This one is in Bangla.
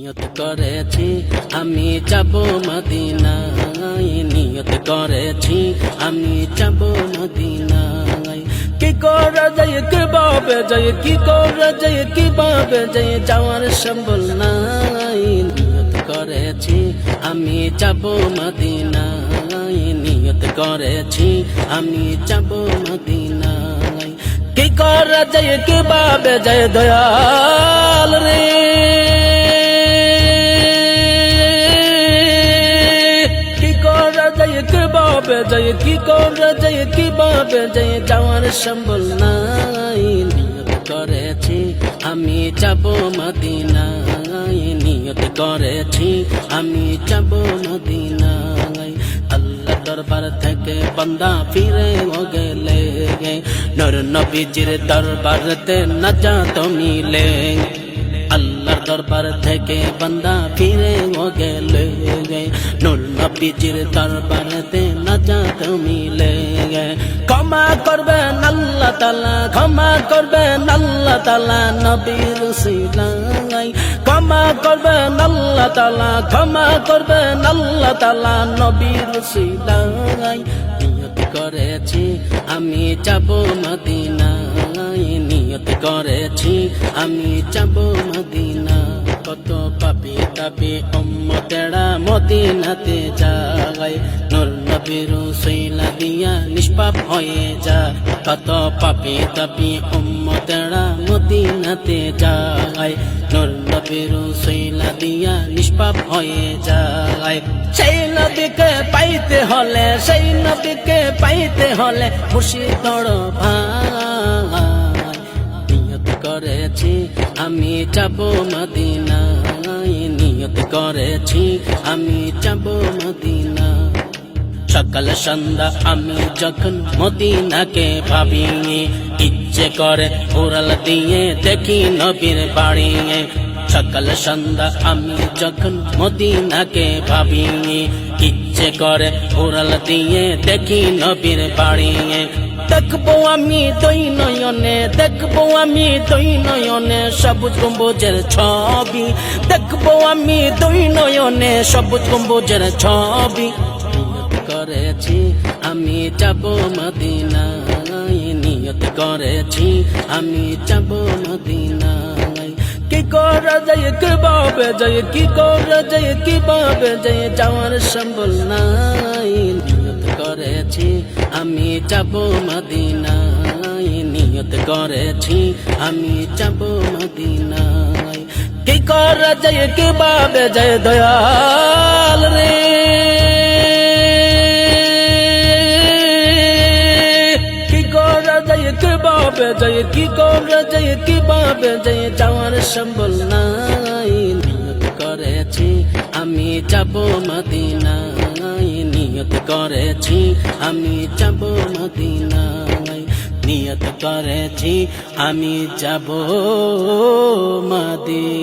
নিয়ত করেছি, আমি যাব মদিনায়। নিয়ত করেছি, আমি যাব মদিনায়। কি করা যায় কীভাবে যায় কি করা যায় কীভাবে যায় যাওয়ার সম্বল নাই। নিয়ত করেছি, আমি যাব মদিনায়। নিয়ত করেছি, আমি যাব মদিনায়। কি করা যায় কীভাবে যায় দয়াল কীভাবে যায় কি করা যায় কীভাবে যায় যাওয়ার সম্বল নাই নিয়ত করেছি আমি যাব মদিনায় নিয়ত করেছি আমি যাব মদিনায় আল্লাহ দরবার থেকে বান্দা ফিরে ও গেলে নর নবীজির দরবারতে না যা তো মিলে দরবার থেকে বান্দা ফিরে ও গেলে নূর নবীজির দরবারতে না যা তো মিলে ক্ষমা করবেন আল্লাহ তালা ক্ষমা করবেন আল্লাহ তালা নবীর সিলাই ক্ষমা করবেন আল্লাহ তালা ক্ষমা করবেন আল্লাহ তালা নবীর সিলাই করেছি, আমি যাব মদিনায়। নিয়ত করেছি, আমি যাব মদিনা। কত পাপি তাপি অম্মতেরা মদিনাতে যায়। নূর নবীর সইলা দিয়া নিষ্পাপ হয়ে যা কত পাপি তাপি অম্মতেরা মদিনাতে যায়। নূর নবীর সইলা দিয়া নিষ্পাপ হয়ে যায়। সেই নদীকে পাইতে হলে, সেই নদীকে পাইতে হলে মুর্শিদর ভাই। নিয়ত করেছি, আমি যাব মদিনায়। নিয়ত করেছি, আমি যাব মদিনা সকাল সন্ধ্যা আমি যখন মদিনাকে ভাবি ইচ্ছে করে উড়াল দিয়ে দেখি নবীর বাড়ি সকাল সন্ধ্যা আমি যখন মদিনাকে ভাবি ইচ্ছে করে উড়াল দিয়ে দেখি নবীর বাড়ি দেখব আমি দই নয়নে দেখব আমি দই নয়নে সবুজ গম্বুজের ছবি দেখব আমি দই নয়নে সবুজ গম্বুজের ছবি করেছি, আমি যাব মদিনায়, নিয়ত করেছি, আমি যাব মদিনায়। কি করা যায় কীভাবে যায় কি করা যায় কীভাবে যায় যাওয়ার সম্বল নাই। নিয়ত করেছি, আমি যাব মদিনায়, নিয়ত করেছি, আমি যাব মদিনায়। কি করা যায় কীভাবে যায় দয়াল করা বাবে যাই কি কি যাই কি বাবে যাই যাওয়ার সম্বল নাই নিয়ত করেছি আমি যাব মদিনায় নিয়ত করেছি আমি যাব মদিনায় নিয়ত করেছি আমি যাব মদিনা